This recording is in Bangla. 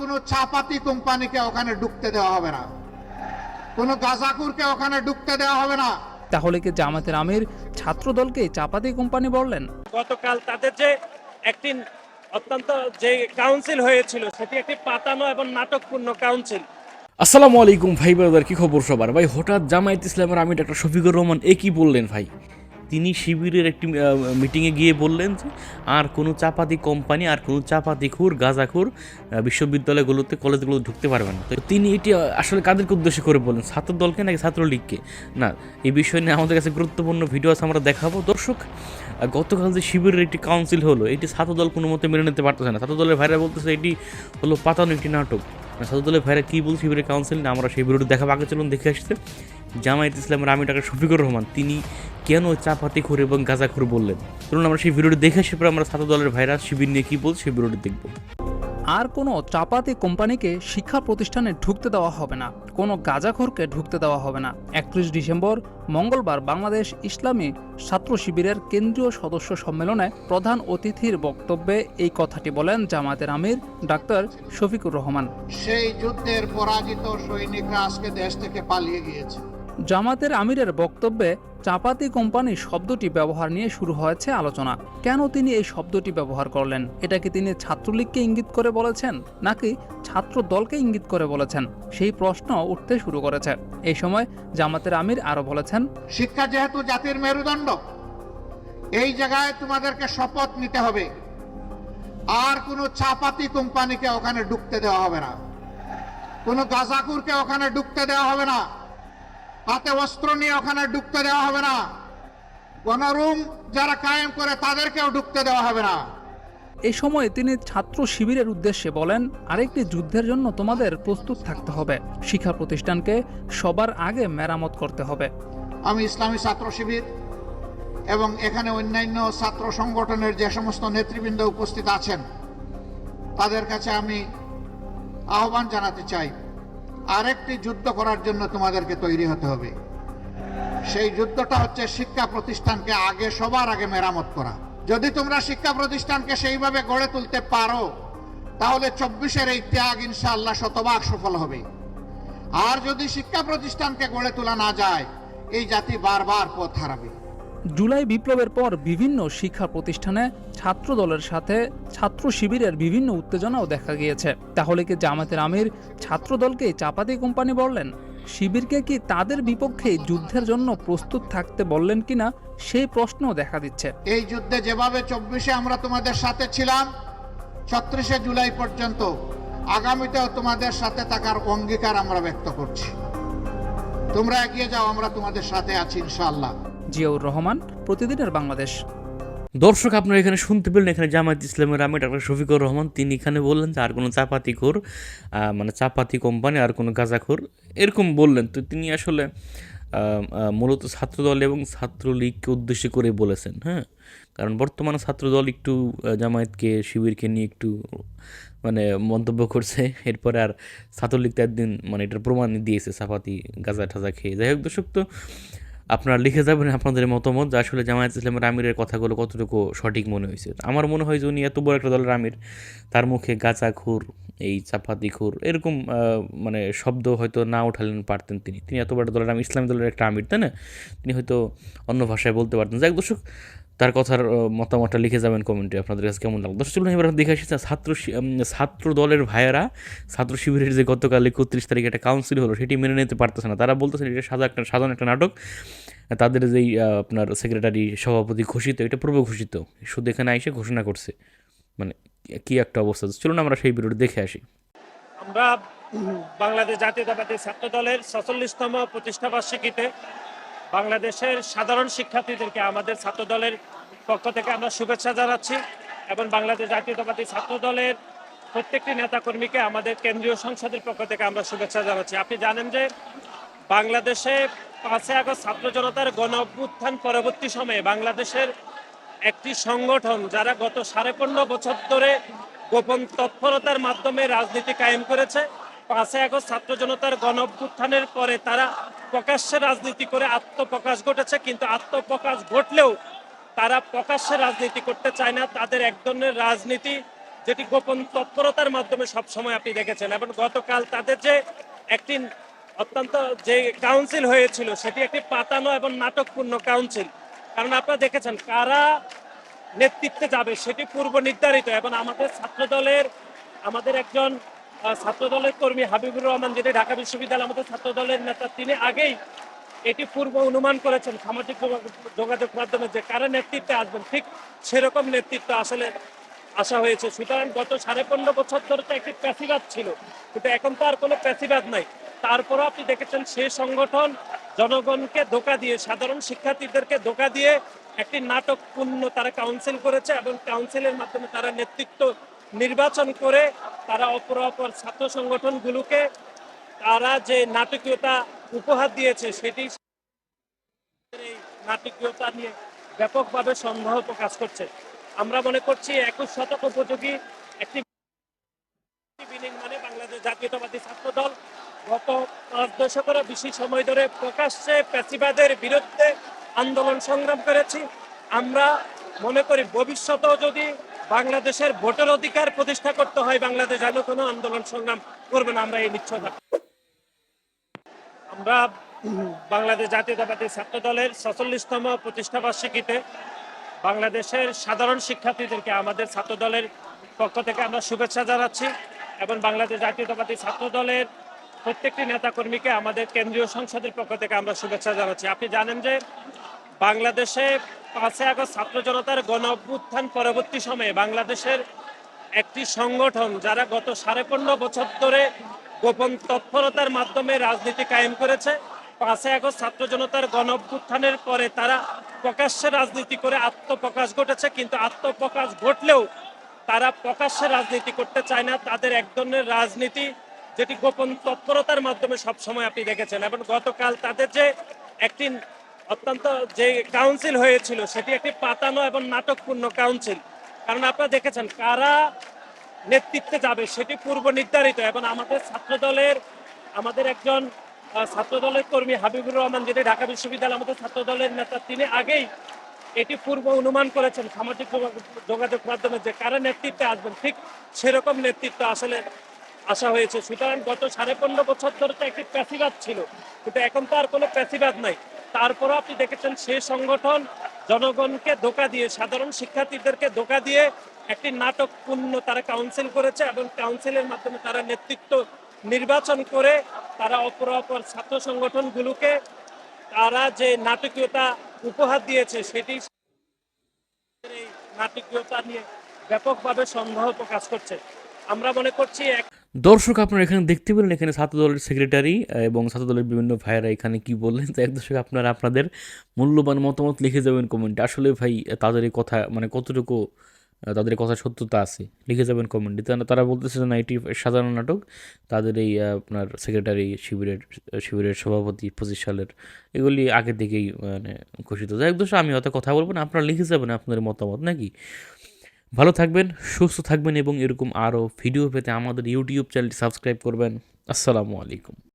কোনো চাপাতি কোম্পানিকে ওখানে ঢুকতে দেওয়া হবে না। কোনো গাজাকুরকে ওখানে ঢুকতে দেওয়া হবে না। তাহলে কি জামাতের আমির ছাত্রদলকে চাপাতি কোম্পানি বললেন? গতকাল তাদের যে একটি অত্যন্ত যে কাউন্সিল হয়েছিল সেটি একটি পাতানো এবং নাটকপূর্ণ কাউন্সিল আসসালামু আলাইকুম ভাই ব্রাদার কি খবর সবার? ভাই হঠাৎ জামায়াত ইসলামের আমি ডাক্তার শফিকুর রহমান এ কি বললেন ভাই? তিনি শিবিরের একটি মিটিংয়ে গিয়ে বললেন যে, আর কোনো চাপাতি কোম্পানি আর কোনো চাপাতি খুর, গাঁজাখুর বিশ্ববিদ্যালয়গুলোতে কলেজগুলো ঢুকতে পারবে না। তো তিনি এটি আসলে কাদেরকে উদ্দেশ্য করে বললেন, ছাত্র দলকে নাকি ছাত্রলীগকে? না, এই বিষয় নিয়ে আমাদের কাছে গুরুত্বপূর্ণ ভিডিও আছে, আমরা দেখাবো। দর্শক গতকাল যে শিবিরের একটি কাউন্সিল হলো, এটি ছাত্র দল কোনো মতে মেনে নিতে পারতেছে না। ছাত্র দলের ভাইরা বলতেছে, এটি হলো পাতানো একটি নাটক। দলের ভাইরা কী বলছে শিবিরের কাউন্সিল না আমরা সেই ভিডিওটি দেখাবো। আগে চলুন দেখে আসছে জামায়াত ইসলামের আমি ডাক্তার শফিকুর রহমান, তিনি কেন চাপাতি খুর এবং গাঁজাখুর বললেন? চলুন আমরা সেই ভিডিওটি দেখে আসি। পরে আমরা ছাত্র দলের ভাইরা শিবির নিয়ে কী বলছে সেই ভিডিওটি দেখব। আর কোনো চাপাতি কোম্পানিকে শিক্ষা প্রতিষ্ঠানে ঢুকতে দেওয়া হবে না কোনো গাঁজাখোরকে ঢুকতে দেওয়া হবে না। একত্রিশ ডিসেম্বর মঙ্গলবার বাংলাদেশ ইসলামী ছাত্র শিবিরের কেন্দ্রীয় সদস্য সম্মেলনে প্রধান অতিথির বক্তব্যে এই কথাটি বলেন জামাতের আমির ডাক্তার শফিকুর রহমান। সেই যুদ্ধের পরাজিত সৈনিকরা আজকে দেশ থেকে পালিয়ে গিয়েছে। জামাতের আমিরের বক্তব্যে চাপাতি কোম্পানি শব্দটি ব্যবহার নিয়ে শুরু হয়েছে আলোচনা। কেন তিনি এই শব্দটি ব্যবহার করলেন? এটা কি তিনি ছাত্রলীগকে ইঙ্গিত করে বলেছেন, নাকি ছাত্র দলকে ইঙ্গিত করে বলেছেন? সেই প্রশ্ন উঠতে শুরু করেছে। এই সময় জামাতের আমির আরও বলেছেন, শিক্ষা যেহেতু জাতির মেরুদণ্ড, এই জায়গায় তোমাদেরকে শপথ নিতে হবে। আর কোনো চাপাতি কোম্পানিকে ওখানে ঢুকতে দেওয়া হবে না। কোনো গাজাকুরকে ওখানে ঢুকতে দেওয়া হবে না। হাতে অস্ত্র নিয়ে ওখানে ঢুকতে দেওয়া হবে না। গণরুম যারা কায়েম করে তাদেরকেও ঢুকতে দেওয়া হবে না। এই সময় তিনি ছাত্র শিবিরের উদ্দেশ্যে বলেন আরেকটি যুদ্ধের জন্য তোমাদের প্রস্তুত থাকতে হবে। শিক্ষা প্রতিষ্ঠানকে সবার আগে মেরামত করতে হবে। আমি ইসলামী ছাত্র শিবির এবং এখানে অন্যান্য ছাত্র সংগঠনের যে সমস্ত নেতৃবৃন্দ উপস্থিত আছেন তাদের কাছে আমি আহ্বান জানাতে চাই। আরেকটি যুদ্ধ করার জন্য তোমাদেরকে তৈরি হতে হবে। সেই যুদ্ধটা হচ্ছে শিক্ষা প্রতিষ্ঠানকে আগে সবার আগে মেরামত করা। যদি তোমরা শিক্ষা প্রতিষ্ঠানকে সেইভাবে গড়ে তুলতে পারো, তাহলে চব্বিশের এই ত্যাগ ইনশাআল্লাহ শতভাগ সফল হবে। আর যদি শিক্ষা প্রতিষ্ঠানকে গড়ে তোলা না যায়, এই জাতি বারবার পথ হারাবে। জুলাই বিপ্লবের পর বিভিন্ন শিক্ষা প্রতিষ্ঠানে ছাত্র দলের সাথে ছাত্র শিবিরের বিভিন্ন উত্তেজনাও দেখা গিয়েছে। তাহলে কি জামাতের আমির ছাত্র দলকে চাপাতি কোম্পানি বললেন? শিবিরকে কি তাদের বিপক্ষে যুদ্ধের জন্য প্রস্তুত থাকতে বললেন কিনা সেই প্রশ্নও দেখা দিচ্ছে। এই যুদ্ধে যেভাবে চব্বিশে আমরা তোমাদের সাথে ছিলাম, ছত্রিশে জুলাই পর্যন্ত আগামীতেও তোমাদের সাথে থাকার অঙ্গীকার আমরা ব্যক্ত করছি। তোমরা এগিয়ে যাও, আমরা তোমাদের সাথে আছি, ইনশাআল্লাহ। জিয়াউর রহমান, প্রতিদিনের বাংলাদেশ। দর্শক, আপনারা এখানে শুনতে পেলেন, এখানে জামায়াত ইসলামের আমি ডাক্তার শফিকুর রহমান। তিনি এখানে বললেন যে, আর কোনো চাপাতি খোর মানে চাপাতি কোম্পানি, আর কোনো গাঁজাখোর এরকম বললেন। তো তিনি আসলে মূলত ছাত্রদল এবং ছাত্রলীগকে উদ্দেশ্য করে বলেছেন হ্যাঁ? কারণ বর্তমানে ছাত্রদল একটু জামায়াতকে, শিবিরকে নিয়ে একটু মানে মন্তব্য করছে। এরপরে আর ছাত্রলীগ তো একদিন মানে এটার প্রমাণ দিয়েছে, চাপাতি, গাঁজা ঠাজা খেয়ে। যাই হোক দর্শক, তো আপনারা লিখে যাবেন আপনাদের মতামত যে আসলে জামায়াত ইসলামের আমিরের কথাগুলো কতটুকু সঠিক মনে হয়েছে। আমার মনে হয় যে উনি এত বড় একটা দলের আমির তার মুখে গাঁচা খুর, এই চাপাতি খুর, এরকম মানে শব্দ হয়তো না উঠালেন পারতেন তিনি। তিনি এত বড় দলের আমি ইসলামী দলের একটা আমির তাই না? তিনি হয়তো অন্য ভাষায় বলতে পারতেন। যাক দর্শক তার কথার মতামতটা লিখে যাবেন কমেন্টে আপনাদের কাছে কেমন লাগল? দর্শক চলুন, এবার দেখে আসি ছাত্র ছাত্র দলের ভাইয়েরা, ছাত্র শিবিরের যে গতকাল একত্রিশ তারিখে একটা কাউন্সিল হলো, সেটি মেনে নিতে পারতেছে না। তারা বলতেছেন এটা সাদা একটা সাধারণ একটা নাটক। তাদের যেই আপনার সেক্রেটারি সভাপতি ঘোষিত, এটা পূর্ব ঘোষিত, শুধু এখানে এসে ঘোষণা করছে। মানে কি একটা অবস্থা? চলুন, আমরা সেই ভিডিওটি দেখে আসি। আমরা বাংলাদেশ জাতীয়তাবাদী ছাত্র দলের ছচল্লিশতম প্রতিষ্ঠা বার্ষিকীতে বাংলাদেশের সাধারণ শিক্ষার্থীদেরকে আমাদের ছাত্র দলের পক্ষ থেকে আমরা শুভেচ্ছা জানাচ্ছি এবং বাংলাদেশ জাতীয়তাবাদী ছাত্র দলের প্রত্যেকটি নেতাকর্মীকে আমাদের কেন্দ্রীয় সংসদের পক্ষ থেকে আমরা শুভেচ্ছা জানাচ্ছি। আপনি জানেন যে বাংলাদেশে পাঁচই আগস্ট ছাত্র জনতার গণ অভ্যুত্থান পরবর্তী সময়ে বাংলাদেশের একটি সংগঠন যারা গত সাড়ে পনেরো বছর ধরে গোপন তৎপরতার মাধ্যমে রাজনীতি কায়েম করেছে, পাঁচই আগস্ট ছাত্র জনতার গণ অভ্যুত্থানের পরে তারা প্রকাশ্যে রাজনীতি করে আত্মপ্রকাশ ঘটেছে। কিন্তু আত্মপ্রকাশ ঘটলেও তারা প্রকাশ্যে রাজনীতি করতে চায় না, তাদের এক ধরনের রাজনীতি যেটি গোপন তৎপরতার মাধ্যমে সব সময় আপনি দেখেছেন এবং গতকাল তাদের যে একটি অত্যন্ত যে কাউন্সিল হয়েছিল, সেটি একটি পাতানো এবং নাটকপূর্ণ কাউন্সিল কারণ আপনারা দেখেছেন কারা নেতৃত্বে যাবে, সেটি পূর্ব নির্ধারিত এবং আমাদের ছাত্র দলের আমাদের একজন ছাত্র দলের কর্মী হাবিবুর রহমান, যিনি ঢাকা বিশ্ববিদ্যালয় আমাদের ছাত্র দলের নেতা, তিনি আগেই এটি পূর্ব অনুমান করেছেন সামাজিক যোগাযোগ- মাধ্যমে যে কারা নেতৃত্বে আসবেন, ঠিক সেরকম নেতৃত্ব আসলে আসা হয়েছে। সুতরাং গত সাড়ে পনেরো বছর ধরে তো একটি প্যাসিবাদ ছিল, কিন্তু এখন তো আর কোনো প্যাসিবাদ নাই। তারপরও আপনি দেখেছেন সেই সংগঠন জনগণকে ধোকা দিয়ে, সাধারণ শিক্ষার্থীদেরকে ধোকা দিয়ে একটি নাটকপূর্ণ তারা কাউন্সিল করেছে এবং কাউন্সিলের মাধ্যমে তারা নেতৃত্ব নির্বাচন করে তারা অপর অপর ছাত্র সংগঠনগুলোকে তারা যে নাটকীয়তা উপহার দিয়েছে, সেটি এই নাটকীয়তা নিয়ে ব্যাপকভাবে সন্দেহ প্রকাশ করছে। আমরা মনে করছি একুশ শতক উপযোগী একটি মানে বাংলাদেশ জাতীয়তাবাদী ছাত্র দল গত পাঁচ দশকেরও বেশি সময় ধরে প্রকাশ্যে প্যাসিবাদের বিরুদ্ধে আন্দোলন সংগ্রাম করেছি। আমরা মনে করি ভবিষ্যতেও যদি বাংলাদেশের ভোটের অধিকার প্রতিষ্ঠা করতে হয়, বাংলাদেশ যেন কোনো আন্দোলন সংগ্রাম করবে না, আমরা এই নিশ্চয়তা আমরা বাংলাদেশ জাতীয়তাবাদী ছাত্র দলের ছচল্লিশতম প্রতিষ্ঠা বার্ষিকীতে বাংলাদেশের সাধারণ শিক্ষার্থীদেরকে আমাদের ছাত্র দলের পক্ষ থেকে আমরা শুভেচ্ছা জানাচ্ছি এবং বাংলাদেশ জাতীয়তাবাদী ছাত্র দলের প্রত্যেকটি নেতাকর্মীকে আমাদের কেন্দ্রীয় সংসদের পক্ষ থেকে আমরা শুভেচ্ছা জানাচ্ছি। আপনি জানেন যে বাংলাদেশে পাঁচই আগস্ট ছাত্র জনতার গণ অভ্যুত্থান পরবর্তী সময়ে বাংলাদেশের একটি সংগঠন যারা গত সাড়ে পনেরো বছর ধরে গোপন তৎপরতার মাধ্যমে রাজনীতি কায়েম করেছে। পাঁচই আগস্ট ছাত্র জনতার গণ অভ্যুত্থানের পরে তারা প্রকাশ্যে রাজনীতি করে আত্মপ্রকাশ ঘটেছে, কিন্তু আত্মপ্রকাশ ঘটলেও তারা প্রকাশ্যে রাজনীতি করতে চায় না। তাদের এক ধরনের রাজনীতি যেটি গোপন তৎপরতার মাধ্যমে সব সময় আপনি দেখেছেন এবং গতকাল তাদের যে একটি অত্যন্ত যে কাউন্সিল হয়েছিল, সেটি একটি পাতানো এবং নাটকপূর্ণ কাউন্সিল। কারণ আপনারা দেখেছেন, কারা নেতৃত্বে যাবে, সেটি পূর্ব নির্ধারিত। এবং আমাদের ছাত্র দলের আমাদের একজন ছাত্র দলের কর্মী হাবিবুর রহমান, যিনি ঢাকা বিশ্ববিদ্যালয় আমাদের ছাত্র দলের নেতা, তিনি আগেই এটি পূর্ব অনুমান করেছেন সামাজিক যোগাযোগ মাধ্যমে যে কারা নেতৃত্বে আসবেন, ঠিক সেরকম নেতৃত্ব আসলে আসা হয়েছে। সুতরাং গত সাড়ে পনেরো বছর ধরে তো একটি প্যাসিবাদ ছিল, কিন্তু এখন তো আর কোনো প্যাসিবাদ নাই। তারপরও আপনি দেখেছেন সেই সংগঠন জনগণকে ধোকা দিয়ে, সাধারণ শিক্ষার্থীদেরকে ধোকা দিয়ে একটি নাটকপূর্ণ তারা কাউন্সিল করেছে এবং কাউন্সিলের মাধ্যমে তারা নেতৃত্ব নির্বাচন করে তারা অপর অপর ছাত্র সংগঠনগুলোকে তারা যে নাটকীয়তা উপহার দিয়েছে সেটি এই নাটকীয়তা নিয়ে ব্যাপকভাবে সন্দেহ প্রকাশ করছে। আমরা মনে করছি এক দর্শক, আপনারা এখানে দেখতে পেলেন এখানে ছাত্র দলের সেক্রেটারি এবং ছাত্র দলের বিভিন্ন ভাইয়েরা এখানে কি বললেন, তো এক দর্শক, আপনারা আপনাদের মূল্যবান মতামত লিখে যাবেন কমেন্টে আসলে ভাই, তাদের এই কথা মানে কতটুকু তাদের কথা সত্যতা আছে। লিখে যাবেন কমেন্টে তারা- তারা বলতেছে না, এটি সাধারণ নাটক। তাদের এই আপনার সেক্রেটারি শিবিরের শিবিরের সভাপতি পঁচিশ সালের, এগুলি আগে থেকেই মানে ঘোষিত। যাই দর্শক আমি হয়তো কথা বলব না। আপনারা লিখে যাবেন আপনাদের মতামত, নাকি? ভালো থাকবেন, সুস্থ থাকবেন এবং এরকম আরও ভিডিও পেতে আমাদের ইউটিউব চ্যানেলটি সাবস্ক্রাইব করবেন। আসসালামু আলাইকুম।